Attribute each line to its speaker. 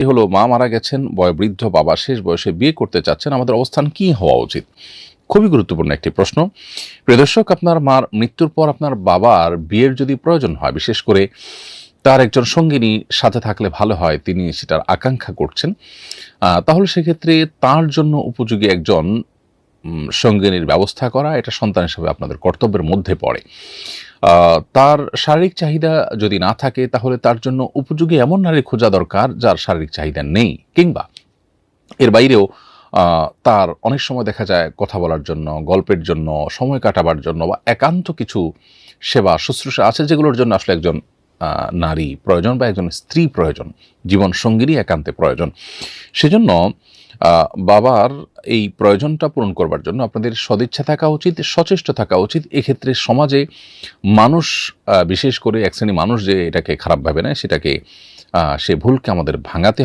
Speaker 1: এ হলো মা মারা গেছেন, বয়োবৃদ্ধ বাবা শেষ বয়সে বিয়ে করতে চাচ্ছেন, আমাদের অবস্থান কি হওয়া উচিত? খুবই গুরুত্বপূর্ণ একটি প্রশ্ন। প্রিয় দর্শক, আপনার মার মৃত্যুর পর আপনার বাবার বিয়ের যদি প্রয়োজন হয়, বিশেষ করে তার একজন সঙ্গিনী সাথে থাকলে ভালো হয়, তিনি সেটার আকাঙ্ক্ষা করছেন তাহলে সেক্ষেত্রে তার জন্য উপযোগী একজন সঙ্গিনীর ব্যবস্থা করা, এটা সন্তান হিসেবে আপনাদের কর্তব্যের মধ্যে পড়ে। তার শারীরিক চাহিদা যদি না থাকে, তাহলে তার জন্য উপযোগী এমন নারী খোঁজা দরকার, যার শারীরিক চাহিদা নেই, কিংবা এর বাইরেও তার অনেক সময় দেখা যায় কথা বলার জন্য, গল্পের জন্য, সময় কাটাবার জন্য, বা একান্ত কিছু সেবা, শুশ্রূষা আছে যেগুলোর জন্য আসলে একজন নারী প্রয়োজন বা একজন স্ত্রী প্রয়োজন, জীবন সঙ্গীরই একান্তে প্রয়োজন। সেজন্য বাবার এই প্রয়োজনটা পূরণ করবার জন্য আপনাদের সদিচ্ছা থাকা উচিত, সচেষ্ট থাকা উচিত। এক্ষেত্রে সমাজে মানুষ বিশেষ করে এক শ্রেণি মানুষ যে এটাকে খারাপ ভাবে নেয়, সেটাকে সে ভুলকে আমাদের ভাঙাতে